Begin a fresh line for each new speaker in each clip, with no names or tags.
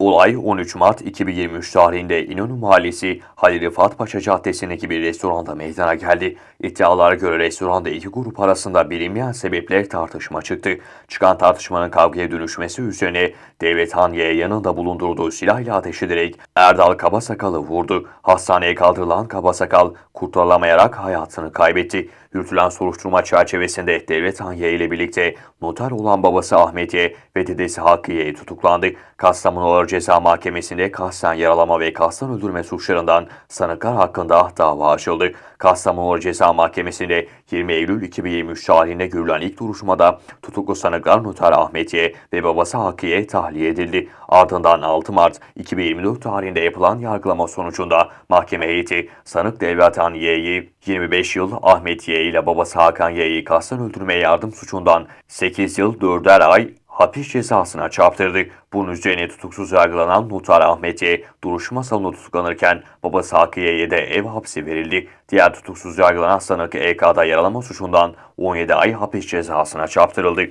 Olay 13 Mart 2023 tarihinde İnönü Mahallesi Halil Rıfat Paşa Caddesi'ndeki bir restoranda meydana geldi. İddialara göre restoranda iki grup arasında bilinmeyen sebeple tartışma çıktı. Çıkan tartışmanın kavgaya dönüşmesi üzerine Devlet Haniye yanında bulundurduğu silahla ateş ederek Erdal Kabasakal'ı vurdu. Hastaneye kaldırılan Kabasakal kurtarılamayarak hayatını kaybetti. Yürütülen soruşturma çerçevesinde Devlet Haniye ile birlikte noter olan babası Ahmetiye ve dedesi Hakkı'ye tutuklandı. Kastamonu Ceza Mahkemesi'nde kasten yaralama ve kasten öldürme suçlarından sanıklar hakkında dava açıldı. Kastamonu Ceza Mahkemesi'nde 20 Eylül 2023 tarihinde görülen ilk duruşmada tutuklu sanıklar noter Ahmetiye ve babası Hakkı'ya tahliye edildi. Ardından 6 Mart 2024 tarihinde yapılan yargılama sonucunda mahkeme heyeti sanık Devlet Haniye'yi 25 yıl Ahmet Y ile babası Hakan Y'yi kasten öldürmeye yardım suçundan 8 yıl 4'er ay hapis cezasına çarptırdı. Bunun üzerine tutuksuz yargılanan Notar Ahmet Y, duruşma salonu tutuklanırken babası Hakkı Y'ye de ev hapsi verildi. Diğer tutuksuz yargılanan sanık EK'da yaralama suçundan 17 ay hapis cezasına çarptırıldı.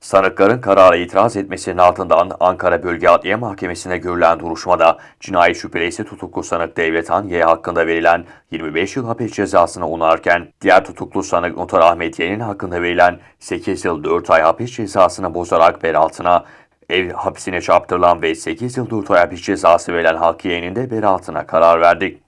Sanıkların karara itiraz etmesinin ardından Ankara Bölge Adliye Mahkemesi'ne görülen duruşmada cinayet şüphelisi tutuklu sanık Devletan Y hakkında verilen 25 yıl hapis cezasını onarken diğer tutuklu sanık Notar Ahmet Y'nin hakkında verilen 8 yıl 4 ay hapis cezasını bozarak beraatına ev hapsine çarptırılan ve 8 yıl 4 ay hapis cezası verilen Hakiye'nin de beraatına karar verdi.